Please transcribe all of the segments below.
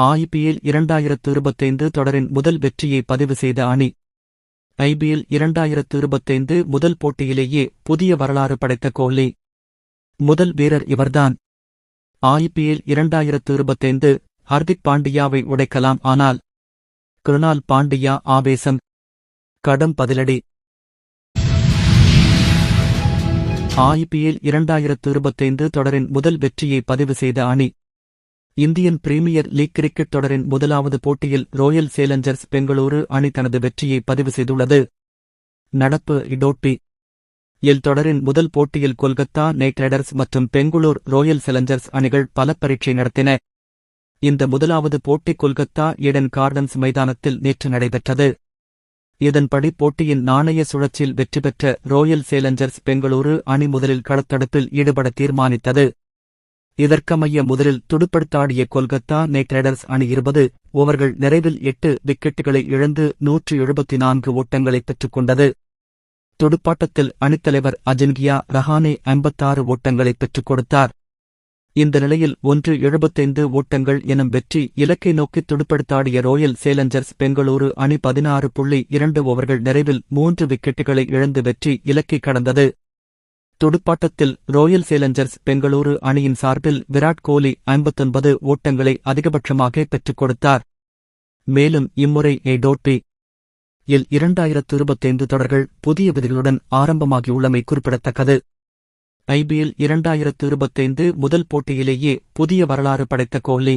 IPL இரண்டாயிரத்து இருபத்தைந்து தொடரின் முதல் வெற்றியை பதிவு செய்த அணி. ஐபிஎல் இரண்டாயிரத்து இருபத்தைந்து முதல் போட்டியிலேயே புதிய வரலாறு படைத்த கோலி. முதல் வீரர் இவர்தான். ஐபிஎல் இரண்டாயிரத்து இருபத்தைந்து ஹர்திக் பாண்டியாவை உடைக்கலாம் ஆனால். கிருணால் பாண்டியா ஆவேசம். கடும் பதிலடி. ஐபிஎல் இரண்டாயிரத்து இருபத்தைந்து தொடரின் முதல் வெற்றியை பதிவு செய்த அணி. இந்தியன் பிரீமியர் லீக் கிரிக்கெட் தொடரின் முதலாவது போட்டியில் ரோயல் சேலஞ்சர்ஸ் பெங்களூரு அணி தனது வெற்றியை பதிவு செய்துள்ளது. நடப்பு இடோட்டி. இல் தொடரின் முதல் போட்டியில் கொல்கத்தா நைட் ரைடர்ஸ் மற்றும் பெங்களூர் ரோயல் சேலஞ்சர்ஸ் அணிகள் பல பரீட்சை நடத்தின. இந்த முதலாவது போட்டி கொல்கத்தா ஈடன் கார்டன்ஸ் மைதானத்தில் நேற்று நடைபெற்றது. இதன்படி போட்டியின் நாணய சுழற்சியில் வெற்றி பெற்ற ரோயல் சேலஞ்சர்ஸ் பெங்களூரு அணி முதலில் களத்தடுப்பில் ஈடுபட தீர்மானித்தது. இதற்கமைய முதலில் துடுப்படுத்தாடிய கொல்கத்தா நைட் ரைடர்ஸ் அணி இருபது ஓவர்கள் நிறைவில் எட்டு விக்கெட்டுகளை இழந்து நூற்று எழுபத்தி நான்கு ஓட்டங்களை பெற்றுக்கொண்டது துடுப்பாட்டத்தில் அணித்தலைவர் அஜின்கியா ரஹானே ஐம்பத்தாறு ஓட்டங்களை பெற்றுக் கொடுத்தார். இந்த நிலையில் ஒன்று எழுபத்தைந்து ஓட்டங்கள் எனும் வெற்றி இலக்கை நோக்கி துடுப்படுத்தாடிய ரோயல் சேலஞ்சர்ஸ் பெங்களூரு அணி பதினாறு புள்ளி இரண்டு ஓவர்கள் நிறைவில் மூன்று விக்கெட்டுகளை இழந்து வெற்றி இலக்கை கடந்தது. துடுப்பாட்டத்தில் ரோயல் சேலஞ்சர்ஸ் பெங்களூரு அணியின் சார்பில் விராட் கோலி ஐம்பத்தொன்பது ஓட்டங்களை அதிகபட்சமாக பெற்றுக் கொடுத்தார். மேலும் இம்முறை ஏடோட்பி இல் இரண்டாயிரத்து இருபத்தைந்து தொடர்கள் புதிய விதிகளுடன் ஆரம்பமாகியுள்ளமை குறிப்பிடத்தக்கது. ஐபிஎல் இரண்டாயிரத்து இருபத்தைந்து முதல் போட்டியிலேயே புதிய வரலாறு படைத்த கோலி.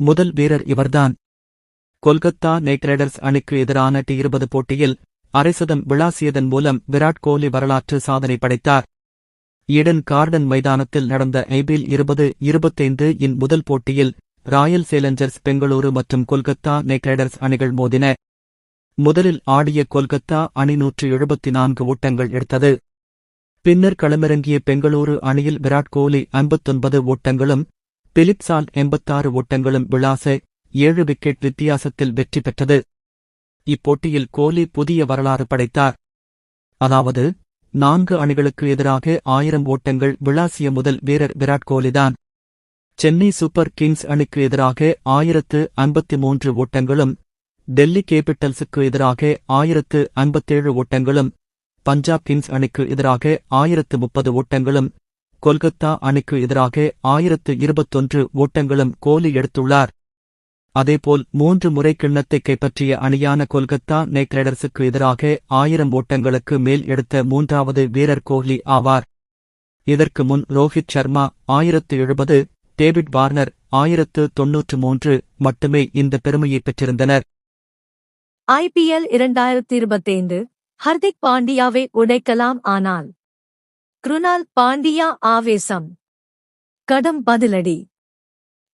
முதல் வீரர் இவர்தான். கொல்கத்தா நைட் ரைடர்ஸ் அணிக்கு எதிரான டி இருபது போட்டியில் அரைசதம் விளாசியதன் மூலம் விராட் கோலி வரலாற்று சாதனை படைத்தார். ஈடன் கார்டன் மைதானத்தில் நடந்த ஐபிஎல் இருபது இருபத்தைந்து இன் முதல் போட்டியில் ராயல் சேலஞ்சர்ஸ் பெங்களூரு மற்றும் கொல்கத்தா நைட் ரைடர்ஸ் அணிகள் மோதின. முதலில் ஆடிய கொல்கத்தா அணி நூற்று எழுபத்தி நான்கு ஓட்டங்கள் எடுத்தது. பின்னர் களமிறங்கிய பெங்களூரு அணியில் விராட் கோலி ஐம்பத்தொன்பது ஓட்டங்களும் பிலிப்சால் எண்பத்தாறு ஓட்டங்களும் விளாச ஏழு விக்கெட் வித்தியாசத்தில் வெற்றி பெற்றது. இப்போட்டியில் கோலி புதிய வரலாறு படைத்தார். அதாவது நான்கு அணிகளுக்கு எதிராக ஆயிரம் ஓட்டங்கள் விளாசிய முதல் வீரர் விராட் கோலிதான் சென்னை சூப்பர் கிங்ஸ் அணிக்கு எதிராக ஆயிரத்து ஐம்பத்தி மூன்று ஓட்டங்களும் டெல்லி கேபிட்டல்ஸுக்கு எதிராக ஆயிரத்து ஐம்பத்தேழு ஓட்டங்களும் பஞ்சாப் கிங்ஸ் அணிக்கு எதிராக ஆயிரத்து முப்பது ஓட்டங்களும் கொல்கத்தா அணிக்கு எதிராக ஆயிரத்து இருபத்தொன்று ஓட்டங்களும் கோலி எடுத்துள்ளார். அதேபோல் மூன்று முறை கிண்ணத்தை கைப்பற்றிய அணியான கொல்கத்தா நைட் ரைடர்ஸுக்கு எதிராக ஆயிரம் ஓட்டங்களுக்கு மேல் எடுத்த மூன்றாவது வீரர் கோஹ்லி ஆவார். இதற்கு முன் ரோஹித் சர்மா ஆயிரத்து எழுபது டேவிட் வார்னர் ஆயிரத்து தொன்னூற்று மூன்று மட்டுமே இந்த பெருமையை பெற்றிருந்தனர். ஐபிஎல் இரண்டாயிரத்தி இருபத்தைந்து ஹர்திக் பாண்டியாவை உடைக்கலாம் ஆனால் க்ருணால் பாண்டியா ஆவேசம். கடும் பதிலடி.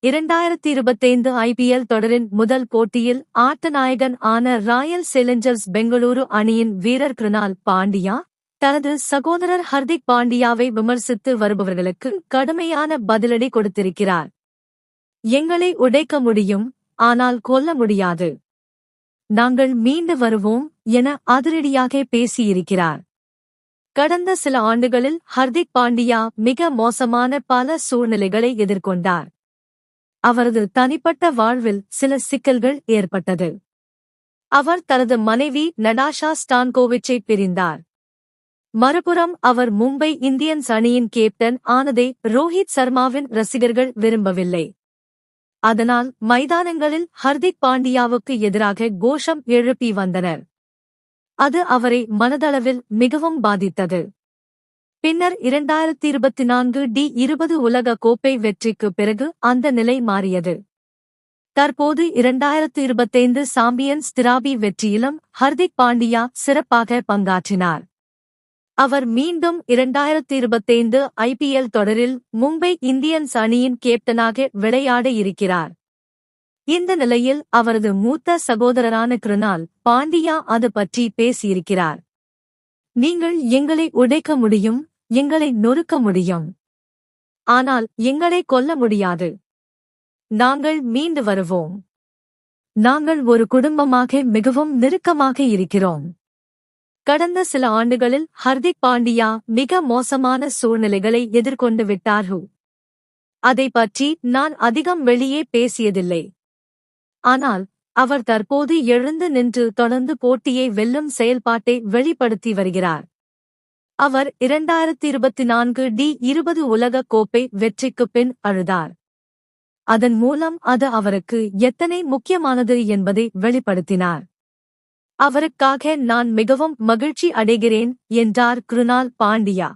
இரண்டாயிரத்தி இருபத்தைந்து ஐபிஎல் தொடரின் முதல் போட்டியில் ஆட்டநாயகன் ஆன ராயல் சேலஞ்சர்ஸ் பெங்களூரு அணியின் வீரர் கிருணால் பாண்டியா தனது சகோதரர் ஹர்திக் பாண்டியாவை விமர்சித்து வருபவர்களுக்கு கடுமையான பதிலடி கொடுத்திருக்கிறார். எங்களை உடைக்க முடியும் ஆனால் கொல்ல முடியாது. நாங்கள் மீண்டு வருவோம் என அதிரடியாக பேசியிருக்கிறார். கடந்த சில ஆண்டுகளில் ஹர்திக் பாண்டியா மிக மோசமான பல சூழ்நிலைகளை எதிர்கொண்டார். அவரது தனிப்பட்ட வாழ்வில் சில சிக்கல்கள் ஏற்பட்டது. அவர் தனது மனைவி நடாஷா ஸ்டான்கோவிச்சை பிரிந்தார். மறுபுறம் அவர் மும்பை இந்தியன்ஸ் அணியின் கேப்டன் ஆனதை ரோஹித் சர்மாவின் ரசிகர்கள் விரும்பவில்லை. அதனால் மைதானங்களில் ஹர்திக் பாண்டியாவுக்கு எதிராக கோஷம் எழுப்பி வந்தனர். அது அவரை மனதளவில் மிகவும் பாதித்தது. பின்னர் இரண்டாயிரத்தி இருபத்தி நான்கு டி இருபது உலக கோப்பை வெற்றிக்கு பிறகு அந்த நிலை மாறியது. தற்போது இரண்டாயிரத்து இருபத்தைந்து சாம்பியன்ஸ் திராபி வெற்றியிலும் ஹர்திக் பாண்டியா சிறப்பாக பங்காற்றினார். அவர் மீண்டும் இரண்டாயிரத்தி இருபத்தைந்து ஐபிஎல் தொடரில் மும்பை இந்தியன்ஸ் அணியின் கேப்டனாக விளையாட இருக்கிறார். இந்த நிலையில் அவரது மூத்த சகோதரரான கிருணால் பாண்டியா அது பற்றி பேசியிருக்கிறார். நீங்கள் எங்களை உடைக்க முடியும் எங்களை நொறுக்க முடியும். ஆனால் எங்களை கொல்ல முடியாது. நாங்கள் மீண்டு வருவோம். நாங்கள் ஒரு குடும்பமாக மிகவும் நெருக்கமாக இருக்கிறோம். கடந்த சில ஆண்டுகளில் ஹர்திக் பாண்டியா மிக மோசமான சூழ்நிலைகளை எதிர்கொண்டு விட்டார் அதை பற்றி நான் அதிகம் வெளியே பேசியதில்லை. ஆனால் அவர் தற்போது எழுந்து நின்று தொடர்ந்து போட்டியை வெல்லும் செயல்பாட்டை வெளிப்படுத்தி வருகிறார். அவர் இரண்டாயிரத்தி இருபத்தி நான்கு டி இருபது உலக கோப்பை வெற்றிக்குப் பின் அழுதார். அதன் மூலம் அது அவருக்கு எத்தனை முக்கியமானது என்பதை வெளிப்படுத்தினார். அவருக்காக நான் மிகவும் மகிழ்ச்சி அடைகிறேன் என்றார் குருணால் பாண்டியா.